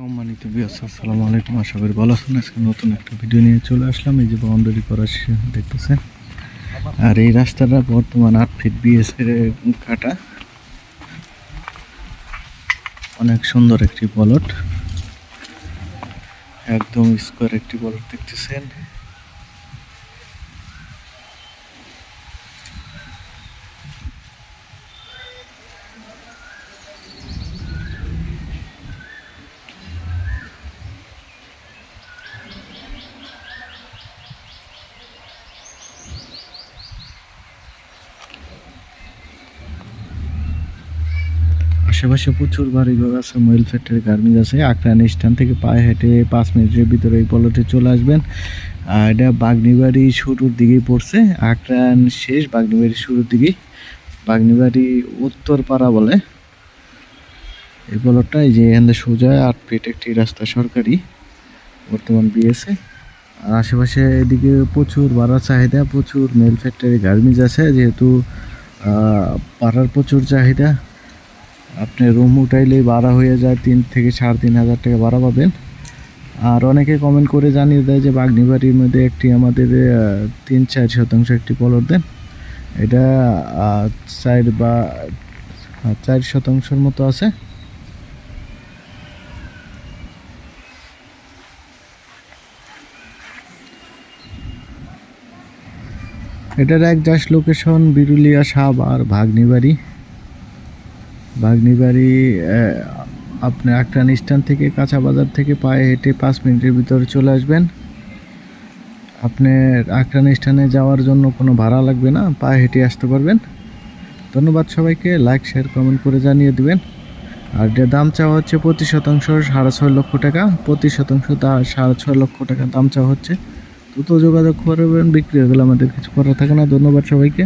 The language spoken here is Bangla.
সম্মানিত আসসালামু আলাইকুম। আশা করি ভালো আছেন। আজকে নতুন একটা ভিডিও নিয়ে চলে আসলাম। এই যে বাউন্ডারি করা দেখতেছেন? আর এই রাস্তাটা বর্তমান আট ফিট বিএস এর কাটা। অনেক সুন্দর একটি বলট একদম স্কোয়ার একটি বলট দেখতেছেন? আশেপাশে প্রচুর বাড়িঘর আছে ময়েল ফ্যাক্টরি, গার্মেন্টস আছে। আকরান স্ট্যান্ড থেকে পায়ে হেঁটে পাঁচ মিনিটের ভিতরে এই পলটে চলে আসবেন। আর এটা বাগনিবাড়ি শুরুর দিকেই পড়ছে। আকরান শেষ বাগনিবাড়ি শুরুর দিকেই। বাগনিবাড়ি উত্তরপাড়া বলে। এই পলটটা এই যে এখান সোজা আট ফিট একটি রাস্তা সরকারি, বর্তমান বিএসএ। আর আশেপাশে এদিকে প্রচুর ভাড়া চাহিদা, প্রচুর মেল ফ্যাক্টরি, গার্মেন্টস আছে। যেহেতু পাড়ার প্রচুর চাহিদা। আপনি রুম উঠাইলেই ভাড়া হয়ে যায় তিন থেকে সাড়ে তিন হাজার টাকা ভাড়া পাবেন। আর অনেকে কমেন্ট করে জানিয়ে দেয় যে, বাগনিবাড়ির মধ্যে একটি আমাদের তিন চার শতাংশ একটি পলট দেন। এটা চার বা চার শতাংশের মতো আছে। এটার একজাস্ট লোকেশন বিরুলিয়া সাবার ভাগ্নিবাড়ি বাগনিবাড়ি আপনি আকরান স্ট্যান্ড থেকে কাঁচা বাজার থেকে পায়ে হেঁটে পাঁচ মিনিটের ভিতরে চলে আসবেন। আপনি আকরান স্ট্যান্ডে যাওয়ার জন্য কোনো ভাড়া লাগবে না, পায়ে হেঁটে আসতে পারবেন। ধন্যবাদ সবাইকে, লাইক, শেয়ার, কমেন্ট করে জানিয়ে দিবেন। আর যে দাম চাওয়া হচ্ছে প্রতি শতাংশ সাড়ে ছয় লক্ষ টাকা, প্রতি শতাংশ তা সাড়ে ছয় লক্ষ টাকা দাম চাওয়া হচ্ছে। দ্রুত যোগাযোগ করবেন, বিক্রি হয়ে গেলে আমাদের কিছু করা থাকে না। ধন্যবাদ সবাইকে।